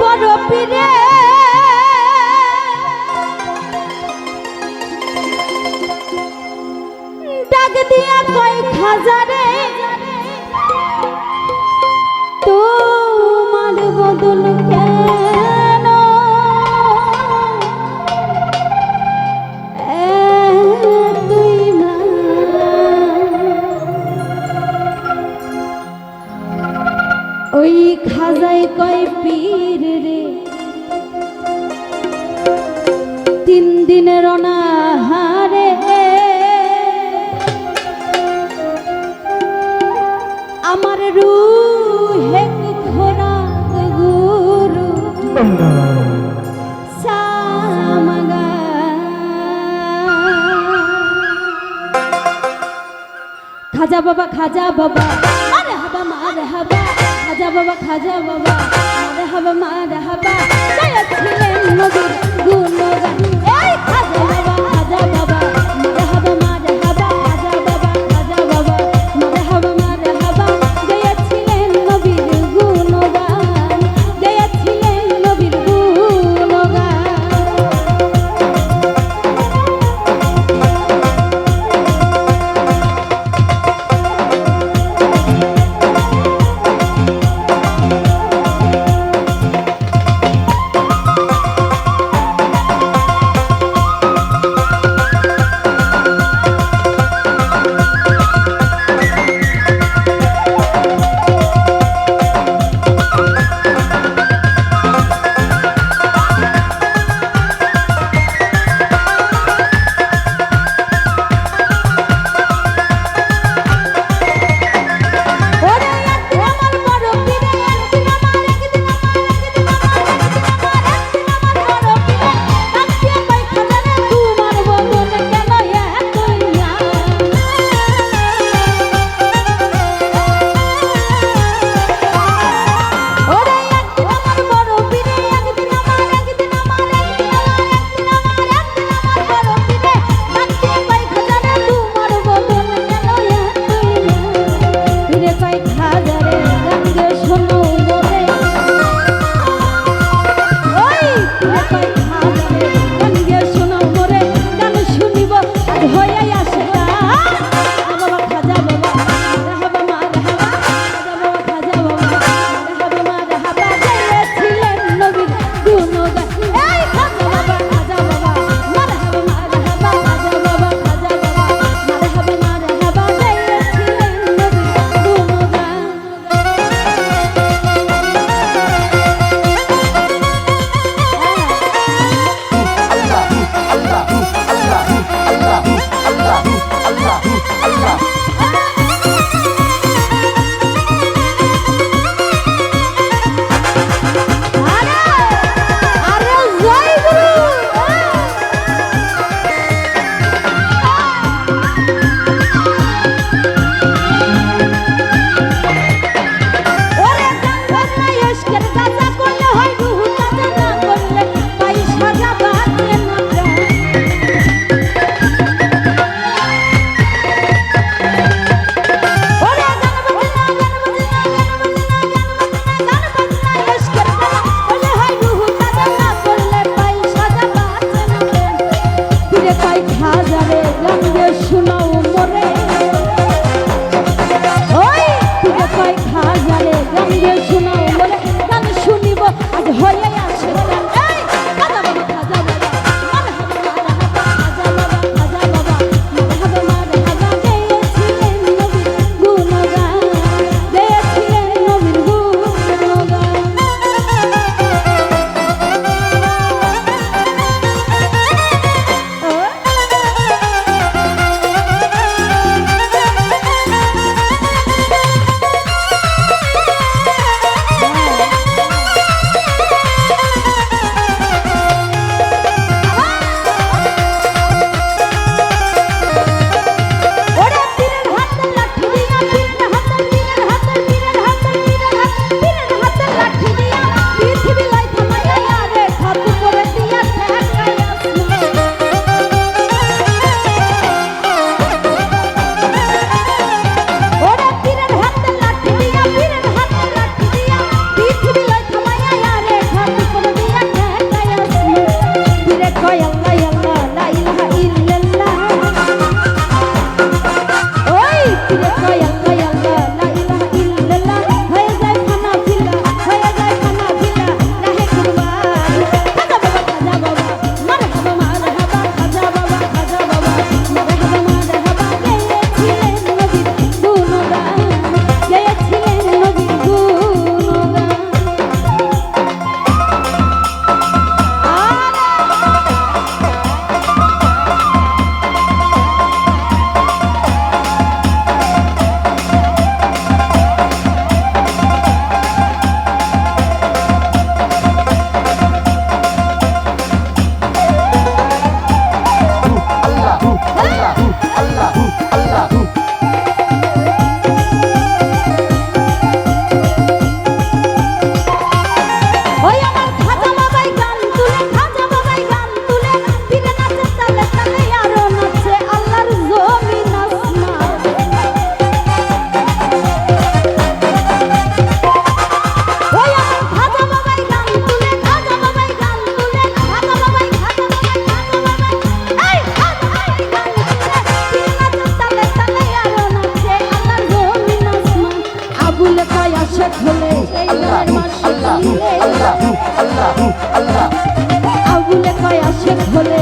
বড় পীরে। ডাক দিয়া কয় খাজারে ওই খাজাই কয় পীর রে। তিন দিনের অনাহারে আমার রুহে ঘোরা গুরু। খাজা বাবা খাজা বাবা। খাজা বাবা খাজা বাবা মাদা হাবা মাদা হাবা। গাইছিলেন নদীর গুণগান। এই খাজা বাবা খাজা বাবা। আল্লাহ আল্লাহ আল্লাহ। আবুলে কয় আশেখ হলে